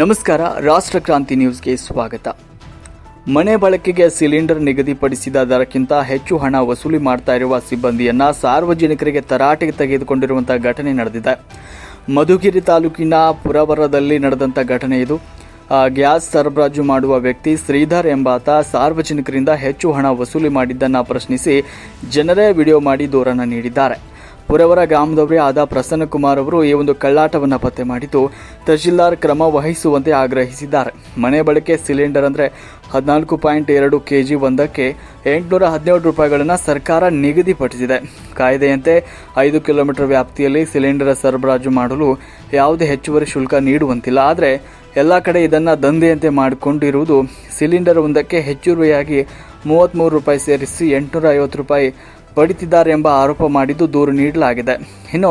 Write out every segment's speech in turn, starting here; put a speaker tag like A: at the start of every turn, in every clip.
A: ನಮಸ್ಕಾರ, ರಾಷ್ಟ್ರ ಕ್ರಾಂತಿ ನ್ಯೂಸ್ಗೆ ಸ್ವಾಗತ. ಮನೆ ಬಳಕೆಗೆ ಸಿಲಿಂಡರ್ ನಿಗದಿಪಡಿಸಿದ ದರಕ್ಕಿಂತ ಹೆಚ್ಚು ಹಣ ವಸೂಲಿ ಮಾಡ್ತಾ ಇರುವ ಸಿಬ್ಬಂದಿಯನ್ನ ಸಾರ್ವಜನಿಕರಿಗೆ ತರಾಟೆಗೆ ತೆಗೆದುಕೊಂಡಿರುವಂತಹ ಘಟನೆ ನಡೆದಿದೆ. ಮಧುಗಿರಿ ತಾಲೂಕಿನ ಪುರವರದಲ್ಲಿ ನಡೆದಂಥ ಘಟನೆ ಇದು. ಗ್ಯಾಸ್ ಸರಬರಾಜು ಮಾಡುವ ವ್ಯಕ್ತಿ ಶ್ರೀಧರ್ ಎಂಬಾತ ಸಾರ್ವಜನಿಕರಿಂದ ಹೆಚ್ಚು ಹಣ ವಸೂಲಿ ಮಾಡಿದ್ದನ್ನು ಪ್ರಶ್ನಿಸಿ ಜನರೇ ವಿಡಿಯೋ ಮಾಡಿ ದೂರನ್ನು ನೀಡಿದ್ದಾರೆ. ಪುರವರ ಗ್ರಾಮದವರೇ ಆದ ಪ್ರಸನ್ನಕುಮಾರ್ ಅವರು ಈ ಒಂದು ಕಳ್ಳಾಟವನ್ನು ಪತ್ತೆ ಮಾಡಿದ್ದು, ತಹಶೀಲ್ದಾರ್ ಕ್ರಮ ವಹಿಸುವಂತೆ ಆಗ್ರಹಿಸಿದ್ದಾರೆ. ಮನೆ ಬಳಕೆ ಸಿಲಿಂಡರ್ ಅಂದರೆ ಹದಿನಾಲ್ಕು ಪಾಯಿಂಟ್ ಎರಡು ಕೆ ಜಿ ಒಂದಕ್ಕೆ ಎಂಟುನೂರ ಹದಿನೇಳು ರೂಪಾಯಿಗಳನ್ನು ಸರ್ಕಾರ ನಿಗದಿಪಡಿಸಿದೆ ಕಾಯ್ದೆಯಂತೆ ಐದು ಕಿಲೋಮೀಟರ್ ವ್ಯಾಪ್ತಿಯಲ್ಲಿ ಸಿಲಿಂಡರ್ ಸರಬರಾಜು ಮಾಡಲು ಯಾವುದೇ ಹೆಚ್ಚುವರಿ ಶುಲ್ಕ ನೀಡುವಂತಿಲ್ಲ. ಆದರೆ ಎಲ್ಲ ಕಡೆ ಇದನ್ನು ದಂಧೆಯಂತೆ ಮಾಡಿಕೊಂಡಿರುವುದು ಸಿಲಿಂಡರ್ ಒಂದಕ್ಕೆ ಹೆಚ್ಚುವರಿಯಾಗಿ ಮೂವತ್ತ್ಮೂರು ರೂಪಾಯಿ ಸೇರಿಸಿ ಎಂಟುನೂರ ಐವತ್ತು ರೂಪಾಯಿ ಪಡಿತಿದ್ದಾರೆ ಎಂಬ ಆರೋಪ ಮಾಡಿದ್ದು ದೂರು ನೀಡಲಾಗಿದೆ. ಇನ್ನು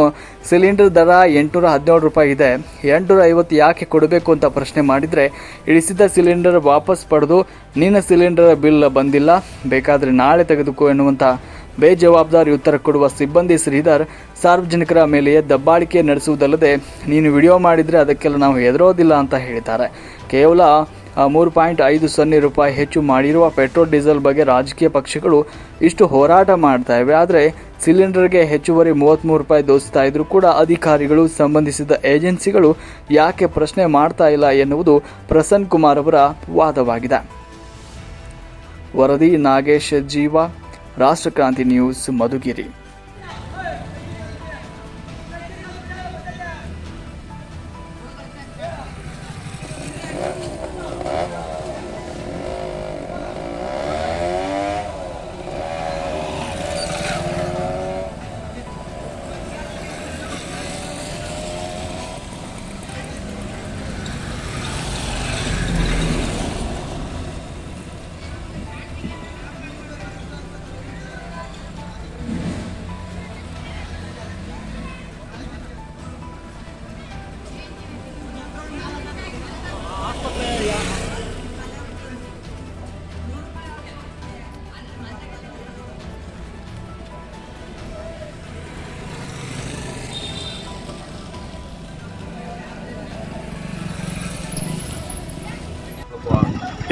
A: ಸಿಲಿಂಡರ್ ದರ ಎಂಟುನೂರ ಹದಿನೇಳು ರೂಪಾಯಿ ಇದೆ. ಎಂಟುನೂರ ಐವತ್ತು ಯಾಕೆ ಕೊಡಬೇಕು ಅಂತ ಪ್ರಶ್ನೆ ಮಾಡಿದರೆ, ಇಳಿಸಿದ ಸಿಲಿಂಡರ್ ವಾಪಸ್ ಪಡೆದು ನಿನ್ನ ಸಿಲಿಂಡರ್ ಬಿಲ್ ಬಂದಿಲ್ಲ. ಬೇಕಾದರೆ ನಾಳೆ ತೆಗೆದುಕೋ ಎನ್ನುವಂಥ ಬೇಜವಾಬ್ದಾರಿ ಉತ್ತರ ಕೊಡುವ ಸಿಬ್ಬಂದಿ ಶ್ರೀಧರ್ ಸಾರ್ವಜನಿಕರ ಮೇಲೆಯೇ ದಬ್ಬಾಳಿಕೆ ನಡೆಸುವುದಲ್ಲದೆ ನೀನು ವಿಡಿಯೋ ಮಾಡಿದರೆ ಅದಕ್ಕೆಲ್ಲ ನಾವು ಹೆದರೋದಿಲ್ಲ ಅಂತ ಹೇಳಿದ್ದಾರೆ. ಕೇವಲ ಮೂರು ಪಾಯಿಂಟ್ ಐದು ಸೊನ್ನೆ ರೂಪಾಯಿ ಹೆಚ್ಚು ಮಾಡಿರುವ ಪೆಟ್ರೋಲ್, ಡೀಸೆಲ್ ಬಗ್ಗೆ ರಾಜಕೀಯ ಪಕ್ಷಗಳು ಇಷ್ಟು ಹೋರಾಟ ಮಾಡ್ತಾ ಇವೆ. ಆದರೆ ಸಿಲಿಂಡರ್ಗೆ ಹೆಚ್ಚುವರಿ ಮೂವತ್ತ್ಮೂರು ರೂಪಾಯಿ ದೋಸ್ತಾ ಇದ್ರೂ ಕೂಡ ಅಧಿಕಾರಿಗಳು, ಸಂಬಂಧಿಸಿದ ಏಜೆನ್ಸಿಗಳು ಯಾಕೆ ಪ್ರಶ್ನೆ ಮಾಡ್ತಾ ಇಲ್ಲ ಎನ್ನುವುದು ಪ್ರಸನ್ ಕುಮಾರ್ ಅವರ ವಾದವಾಗಿದೆ. ವರದಿ Nagesh Jeeva, Rashtrakranti news Madhugiri. Thank you.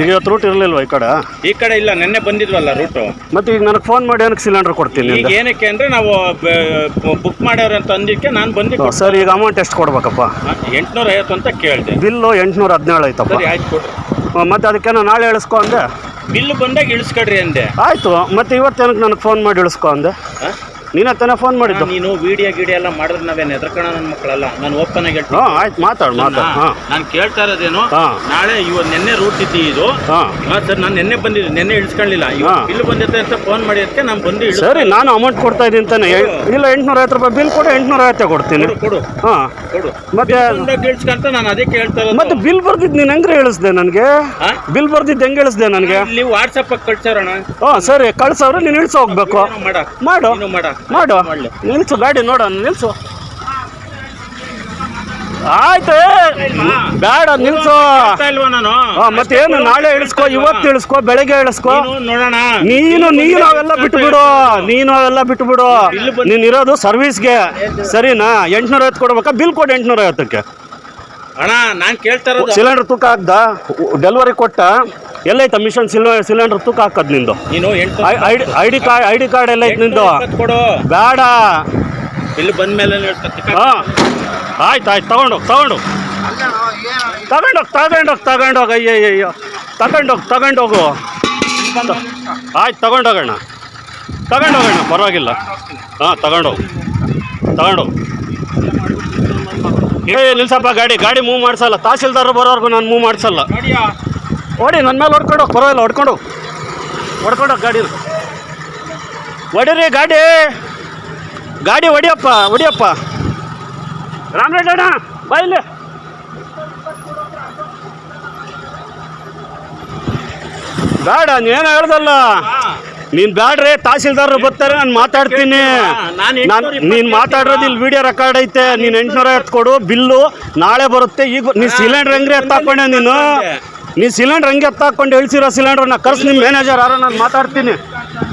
B: ಈಗ ಇವತ್ತು ರೂಟ್ ಇರಲಿಲ್ವಾ ಈ ಕಡೆ?
C: ಈ ಕಡೆ ಇಲ್ಲ ನಿನ್ನೆ ಬಂದಿದ್ವಲ್ಲ ರೂಟು
B: ಮತ್ತೆ ಈಗ ನನಗೆ ಫೋನ್ ಮಾಡಿ ಏನಕ್ಕೆ ಸಿಲಿಂಡರ್ ಕೊಡ್ತೀನಿ
C: ಈಗ ಏನಕ್ಕೆ ಅಂದ್ರೆ ನಾವು ಬುಕ್ ಮಾಡ್ಯಾರ ಅಂತ ಅಂದಿಕ್ಕೆ ನಾನು ಬಂದು
B: ಸರ್ ಈಗ ಅಮೌಂಟ್ ಎಷ್ಟು ಕೊಡ್ಬೇಕಪ್ಪ?
C: ಎಂಟುನೂರ ಐವತ್ತು ಅಂತ ಕೇಳಿದೆ.
B: ಬಿಲ್ಲು ಎಂಟುನೂರ ಹದಿನೇಳು ಐತಪ್ಪ
C: ಸರಿ ಆಯ್ತು ಕೊಡ್ರಿ.
B: ಮತ್ತೆ ಅದಕ್ಕೇನೋ ನಾಳೆ ಇಳಿಸ್ಕೊ ಅಂದೆ?
C: ಬಿಲ್ ಬಂದಾಗ ಇಳಿಸ್ಕೊಡ್ರಿ ಅಂದೆ.
B: ಆಯಿತು ಮತ್ತೆ ಇವತ್ತೇನಕ್ಕೆ ನನಗೆ ಫೋನ್ ಮಾಡಿ ಇಳಿಸ್ಕೊ ಅಂದೆ? ನೀನೇ ತಾನೇ ಫೋನ್ ಮಾಡಿದ್ದು.
C: ನೀನು ವಿಡಿಯೋ ಗಿಡಿಯೋ ಎಲ್ಲ ಮಾಡಿದ್ರೆ ನಾವೇನು ಎದ್ರಕಣ ನನ್ನ ಮಕ್ಕಳಲ್ಲ? ನಾನು ಓಪನ್ ಆಗಿ ಹೇಳ್ತೀನಿ.
B: ಹಾಂ ಆಯ್ತು ಮಾತಾಡು ಮಾತಾಡು ಹಾಂ.
C: ನಾನು ಕೇಳ್ತಾ ಇರೋದೇನು
B: ಹಾಂ.
C: ನಾಳೆ ಇವತ್ತು ನಿನ್ನೆ ರೂಟ್ ಇದ್ದಿ ಇದು.
B: ಹಾಂ.
C: ಹಾಂ ಸರ್ ನಾನು ನಿನ್ನೆ ಬಂದಿದ್ದೆ ನಿನ್ನೆ ಇಳಿಸ್ಕೊಳ್ಳಿಲ್ಲ
B: ಅಯ್ಯೋ
C: ಇಲ್ಲಿ ಬಿಲ್ ಅಂತ ಫೋನ್ ಮಾಡಿ ಅದಕ್ಕೆ ನಾನು ಬಂದು ಇಳಿಸ್
B: ಸರಿ ನಾನು ಅಮೌಂಟ್ ಕೊಡ್ತಾ ಇದ್ದೀನಿ ತಾನೆ ಇಲ್ಲ ಎಂಟುನೂರ ಐವತ್ತು ರೂಪಾಯಿ ಬಿಲ್ ಕೊಡು ಎಂಟುನೂರ ಐವತ್ತೆ ಕೊಡ್ತೀನಿ.
C: ಕೊಡು ಕೊಡು.
B: ಹಾಂ.
C: ಕೊಡು.
B: ಮತ್ತೆ
C: ಬಂದಾಗ ಇಳಿಸ್ಕೊಂತ ನಾನು ಅದೇ ಹೇಳ್ತಾ
B: ಮತ್ತೆ
C: ಇರೋದು
B: ಬಿಲ್ ಬರ್ದಿದ್ದು ನೀನು ಹೆಂಗ್ರೆ ಇಳಿಸ್ದೆ ನನಗೆ? ಬಿಲ್ ಬರ್ದಿದ್ದು ಹೆಂಗೆ ಇಳಿಸ್ದೆ ನನಗೆ?
C: ಇಲ್ಲಿ ವಾಟ್ಸಪ್ ಕಳ್ಸೋಣ
B: ಹಾಂ ಸರಿ ಕಳ್ಸವ್ರೆ ನೀನು ಇಳಿಸೋ ಹೋಗ್ಬೇಕು.
C: ಮಾಡ.
B: ಮಾಡು.
C: ನೀನು ಮಾಡ.
B: ಮಾಡು
C: ಮಾಡ್ಲಿ.
B: ನಿಲ್ಸು ಗಾಡಿ ನೋಡು ನಿಲ್ಸು. ಆಯ್ತು ಬೇಡ ನಿಲ್ಸು. ಮತ್ತೇನು ನಾಳೆ ಇಳಿಸ್ಕೊ ಇವತ್ತು ಇಳಿಸ್ಕೊ ಬೆಳಗ್ಗೆ ಇಳಿಸ್ಕೊ.
C: ನೋಡೋಣ.
B: ನೀನು ನೀನು ಅವೆಲ್ಲ ಬಿಟ್ಬಿಡು ನೀನು ಅವೆಲ್ಲ ಬಿಟ್ಬಿಡು. ನೀನು ಇರೋದು ಸರ್ವಿಸ್ಗೆ ಸರಿನಾ? ಎಂಟ್ನೂರ ಐವತ್ತು ಕೊಡ್ಬೇಕಾ? ಬಿಲ್ ಕೊಡು ಎಂಟ್ನೂರ ಐವತ್ತಕ್ಕೆ
C: ಅಣ್ಣ ನಾನು ಕೇಳ್ತಾ ಇರೋದು
B: ಸಿಲಿಂಡರ್ ತೂಕ ಹಾಕ್ದ ಡೆಲಿವರಿ ಕೊಟ್ಟ? ಎಲ್ಲೈತ ಮಿಷನ್ ಸಿಲಿಂಡರ್ ಸಿಲಿಂಡರ್ ತೂಕ ಹಾಕದ್ ನಿಂದು?
C: ನೀನು ಎಂಟು
B: I D I D card I D card ಎಲ್ಲ ಐತೆ ನಿಂದು?
C: ಕೊಡು.
B: ಬೇಡ
C: ಇಲ್ಲಿ ಬಂದ ಮೇಲೆ
B: ಹಾ. ಆಯ್ತು ಆಯ್ತು ತಗೊಂಡೋಗಿ ತಗೊಂಡೋಗಿ ತಗೊಂಡೋಗಿ ತಗೊಂಡೋಗಿ ತಗೊಂಡೋಗಿ ಅಯ್ಯೋ ತಗೊಂಡೋಗಿ ತಗೊಂಡೋಗು. ಆಯ್ತು ತಗೊಂಡೋಗೋಣ ತಗೊಂಡೋಗೋಣ ಪರವಾಗಿಲ್ಲ. ಹಾಂ ತಗೊಂಡೋಗಿ. ತಗೊಂಡೋಗು ಏ ನಿಲ್ಸಪ್ಪ ಗಾಡಿ ಗಾಡಿ ಮೂವ್ ಮಾಡಿಸಲ್ಲ. ತಹಸೀಲ್ದಾರ್ ಬರೋವರೆಗೂ ನಾನು ಮೂವ್ ಮಾಡಿಸಲ್ಲ. ಓಡಿ ನನ್ನ ಮೇಲೆ ಹೊಡ್ಕೊಂಡು. ಪರವಾಗಿಲ್ಲ ಹೊಡ್ಕೊಂಡು. ಹೊಡ್ಕೊಂಡು ಗಾಡಿ. ಹೊಡಿರಿ ಗಾಡಿ. ಗಾಡಿ ಹೊಡಿಯಪ್ಪ ಹೊಡಿಯಪ್ಪ. ರಾಮರೆಡ್ಡಿ ಅಣ್ಣ ಬಾ ಇಲ್ಲಿ. ಬೇಡ ನೀನು ಹೇಳ್ದಲ್ಲ? ನೀನ್ ಬ್ಯಾಡ್ರಿ ತಹಸೀಲ್ದಾರ್ ಬರ್ತಾರೆ ನಾನು ಮಾತಾಡ್ತೀನಿ.
C: ನಾನು
B: ನೀನ್ ಮಾತಾಡೋದು ಇಲ್ಲಿ ವಿಡಿಯೋ ರೆಕಾರ್ಡ್ ಐತೆ ನೀನ್ ಎಂಟ್ನೂರ ಐವತ್ತು ಕೊಡು ಬಿಲ್ಲು ನಾಳೆ ಬರುತ್ತೆ ಈಗ ನೀ ಸಿಲಿಂಡರ್ ಹೆಂಗ್ರಿ ಎತ್ತಾಕೊಂಡೆ ನೀನು? ನೀ ಸಿಲಿಂಡರ್ ಹಂಗೆ ಎತ್ತಾಕೊಂಡು ಹೇಳ್ಸಿರೋ ಸಿಲಿಂಡರ್ ನಾ ಕರ್ಸ್ ನಿಮ್ಮ ಮ್ಯಾನೇಜರ್ ಯಾರೋ ನಾನು ಮಾತಾಡ್ತೀನಿ.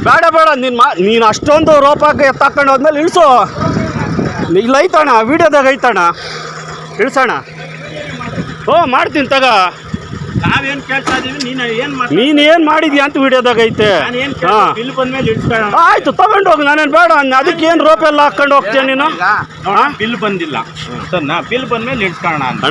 B: ಬೇಡ ಬೇಡ ನೀನ್ ಮಾ ನೀನು ಅಷ್ಟೊಂದು ರೋಪಾಕ ಎತ್ತಾಕೊಂಡು ಹೋದ್ಮೇಲೆ ಇಳಿಸು. ಇಲ್ಲ ಐತಣ್ಣ ವಿಡಿಯೋದಾಗ ಐತಣ್ಣ. ಇಳಿಸೋಣ ಓ ಮಾಡ್ತೀನಿ ತಗ.
C: ನಾವೇನ್ ಕೇಳ್ತಾ ಇದೀವಿ ನೀನು ಏನ್ ಮಾಡ್ತಾ
B: ನೀನ್ ಏನ್ ಮಾಡಿದ್ಯಾ ಅಂತ ವಿಡಿಯೋದಾಗ ಐತೆ.
C: ನಾನು ಏನ್
B: ಹಾ.
C: ಬಿಲ್ ಬಂದ್ಮೇಲೆ ಇಡ್ಸ್ಕೊಳ್ಳೋಣ
B: ಆಯ್ತು ತಗೊಂಡು ಹೋಗಿ ನಾನೇನ್ ಬೇಡ ಅಂದೆ. ಅದಕ್ಕೆ ಏನು ರೋಪ್ ಎಲ್ಲ ಹಾಕೊಂಡು ಹೋಗ್ತೀಯ ನೀನು?
C: ಬಿಲ್ ಬಂದಿಲ್ಲ. ಸರ್ ನಾ ಬಿಲ್ ಬಂದ್ಮೇಲೆ ಇಟ್ಕೋಣ ಅಂತ.